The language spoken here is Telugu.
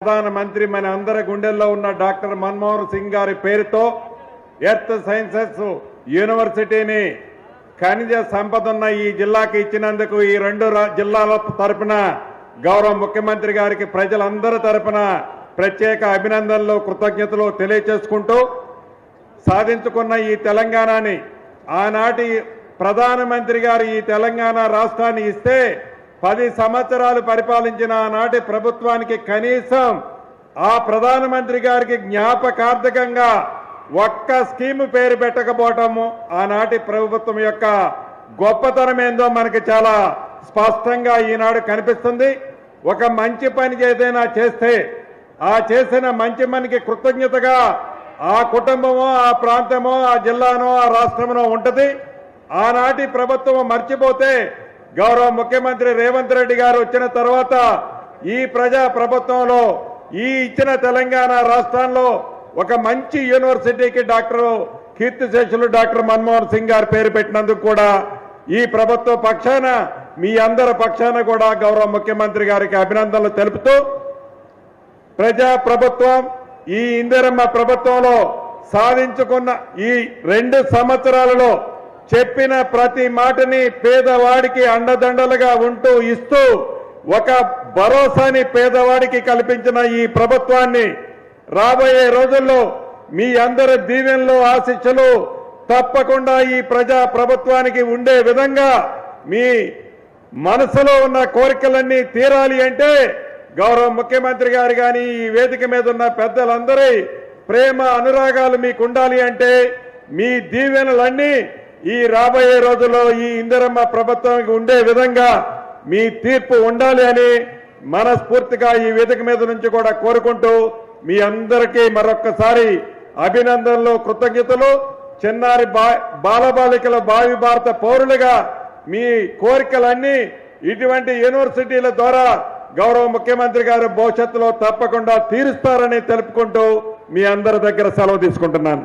ప్రధానమంత్రి మన అందరి గుండెల్లో ఉన్న డాక్టర్ మన్మోహన్ సింగ్ గారి పేరుతో ఎర్త్ సైన్సెస్ యూనివర్సిటీని ఖనిజ సంపద ఉన్న ఈ జిల్లాకి ఇచ్చినందుకు ఈ రెండు రా- జిల్లాల తరపున గౌరవ ముఖ్యమంత్రి గారికి ప్రజలందరి తరపున ప్రత్యేక అభినందనలు కృతజ్ఞతలు తెలియచేసుకుంటూ సాధించుకున్న ఈ తెలంగాణని ఆనాటి ప్రధానమంత్రి గారు ఈ తెలంగాణ రాష్ట్రాన్ని ఇస్తే పది సంవత్సరాలు పరిపాలించిన ఆనాటి ప్రభుత్వానికి కనీసం ఆ ప్రధానమంత్రి గారికి జ్ఞాపకార్థకంగా ఒక్క స్కీమ్ పేరు పెట్టకపోవటము ఆనాటి ప్రభుత్వం యొక్క గొప్పతనం ఏందో మనకి చాలా స్పష్టంగా ఈనాడు కనిపిస్తుంది. ఒక మంచి పని ఏదైనా చేస్తే ఆ చేసిన మంచి పనికి కృతజ్ఞతగా ఆ కుటుంబమో ఆ ప్రాంతమో ఆ జిల్లానో ఆ రాష్ట్రమనో ఉంటుంది. ఆనాటి ప్రభుత్వం మర్చిపోతే గౌరవ ముఖ్యమంత్రి రేవంత్ రెడ్డి గారు వచ్చిన తర్వాత ఈ ప్రజా ప్రభుత్వంలో ఈ ఇచ్చిన తెలంగాణ రాష్ట్రంలో ఒక మంచి యూనివర్సిటీకి డాక్టర్ కీర్తిశేషులు డాక్టర్ మన్మోహన్ సింగ్ గారు పేరు పెట్టినందుకు కూడా ఈ ప్రభుత్వ పక్షాన మీ అందరి పక్షాన కూడా గౌరవ ముఖ్యమంత్రి గారికి అభినందనలు తెలుపుతూ ప్రజా ప్రభుత్వం ఈ ఇందిరమ్మ ప్రభుత్వంలో సాధించుకున్న ఈ రెండు సంవత్సరాలలో చెప్పిన ప్రతి మాటని పేదవాడికి అండదండలుగా ఉంటూ ఇస్తూ ఒక భరోసాని పేదవాడికి కల్పించిన ఈ ప్రభుత్వాన్ని రాబోయే రోజుల్లో మీ అందరి దీవెనలు ఆశిస్సులు తప్పకుండా ఈ ప్రజా ప్రభుత్వానికి ఉండే విధంగా మీ మనసులో ఉన్న కోరికలన్నీ తీరాలి అంటే గౌరవ ముఖ్యమంత్రి గారు కానీ ఈ వేదిక మీద ఉన్న పెద్దలందరి ప్రేమ అనురాగాలు మీకు ఉండాలి అంటే మీ దీవెనలన్నీ ఈ రాబోయే రోజుల్లో ఈ ఇందిరమ్మ ప్రభుత్వానికి ఉండే విధంగా మీ తీర్పు ఉండాలి అని మనస్ఫూర్తిగా ఈ వేదిక మీద నుంచి కూడా కోరుకుంటూ మీ అందరికీ మరొక్కసారి అభినందనలు కృతజ్ఞతలు. చిన్నారి బా బాలబాలికల భావి భారత పౌరులుగా మీ కోరికలన్నీ ఇటువంటి యూనివర్సిటీల ద్వారా గౌరవ ముఖ్యమంత్రి గారు భవిష్యత్తులో తప్పకుండా తీరుస్తారని తెలుపుకుంటూ మీ అందరి దగ్గర సెలవు తీసుకుంటున్నాను.